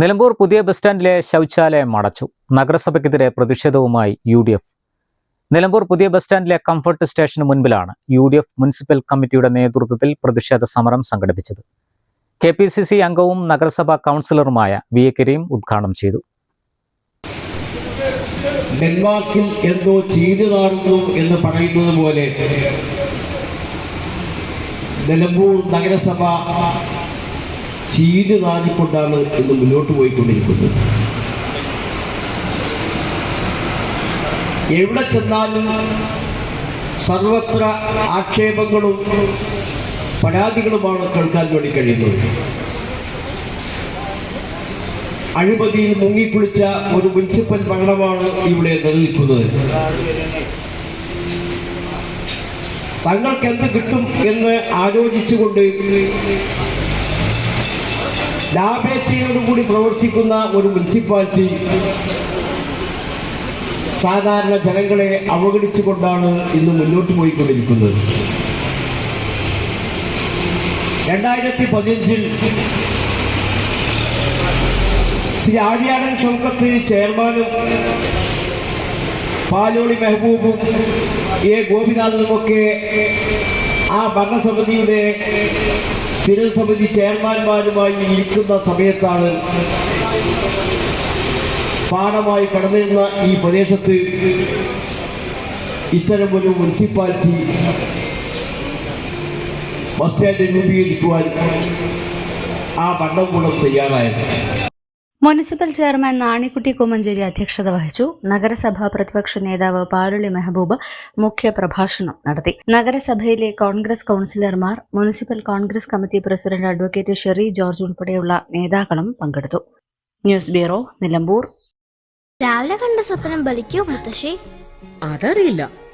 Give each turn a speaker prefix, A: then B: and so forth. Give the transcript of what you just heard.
A: നിലമ്പൂർ പുതിയ ബസ് സ്റ്റാൻഡിലെ ശൗചാലയം അടച്ചു. നഗരസഭയ്ക്കെതിരെ പ്രതിഷേധവുമായി യു ഡി എഫ് നിലമ്പൂർ പുതിയ ബസ് സ്റ്റാൻഡിലെ കംഫർട്ട് സ്റ്റേഷന് മുൻപിലാണ് യു ഡി എഫ് മുനിസിപ്പൽ കമ്മിറ്റിയുടെ നേതൃത്വത്തിൽ പ്രതിഷേധ സമരം സംഘടിപ്പിച്ചത്. കെ പി സി സി അംഗവും നഗരസഭാ കൗൺസിലറുമായ വി എ കരീം ഉദ്ഘാടനം ചെയ്തു.
B: എന്ന് നിലമ്പൂർ നഗരസഭ ചീര് നാടിക്കൊണ്ടാണ് ഇന്ന് മുന്നോട്ട് പോയിക്കൊണ്ടിരിക്കുന്നത്. എവിടെ ചെന്നാലും സർവത്ര ആക്ഷേപങ്ങളും പരാതികളുമാണ് കേൾക്കാൻ വേണ്ടി കഴിയുന്നത്. അഴിമതിയിൽ മുങ്ങിക്കുളിച്ച ഒരു മുനിസിപ്പൽ ഭരണമാണ് ഇവിടെ നിലനിൽക്കുന്നത്. തങ്ങൾക്ക് എന്ത് കിട്ടും എന്ന് ആലോചിച്ചുകൊണ്ട് ലാഭേച്ഛയോടുകൂടി പ്രവർത്തിക്കുന്ന ഒരു മുനിസിപ്പാലിറ്റി സാധാരണ ജനങ്ങളെ അവഗണിച്ചുകൊണ്ടാണ് ഇന്ന് മുന്നോട്ട് പോയിക്കൊണ്ടിരിക്കുന്നത്. രണ്ടായിരത്തി പതിനഞ്ചിൽ ശ്രീ ആര്യാടൻ ഷൗക്കത്ത് ചെയർമാനും പാലോളി മെഹബൂബും എ ഗോപിനാഥനുമൊക്കെ ആ ഭരണസമിതിയുടെ സ്ഥിരസമിതി ചെയർമാൻമാരുമായി ഇരിക്കുന്ന സമയത്താണ് പാഠമായി കടന്നിരുന്ന ഈ പ്രദേശത്ത് ഇത്തരമൊരു മുനിസിപ്പാലിറ്റി ബസ് സ്റ്റാൻഡ് രൂപീകരിക്കുവാൻ ആ ഭരണകൂടം തയ്യാറായത്.
C: മുനിസിപ്പൽ ചെയർമാൻ നാണിക്കുട്ടി കുമ്മഞ്ചേരി അധ്യക്ഷത വഹിച്ചു. നഗരസഭാ പ്രതിപക്ഷ നേതാവ് പാലുളി മെഹബൂബ് മുഖ്യ പ്രഭാഷണം നടത്തി. നഗരസഭയിലെ Congress councillors municipal Congress committee president advocate Sherry George ഉൾപ്പെടെയുള്ള നേതാക്കളും പങ്കെടുത്തു. News bureau Nilambur.
D: രാവിലെ കണ്ട സ്വപ്നം ബലിക്കോ മുത്തശ്ശി?
E: അതറിയില്ല.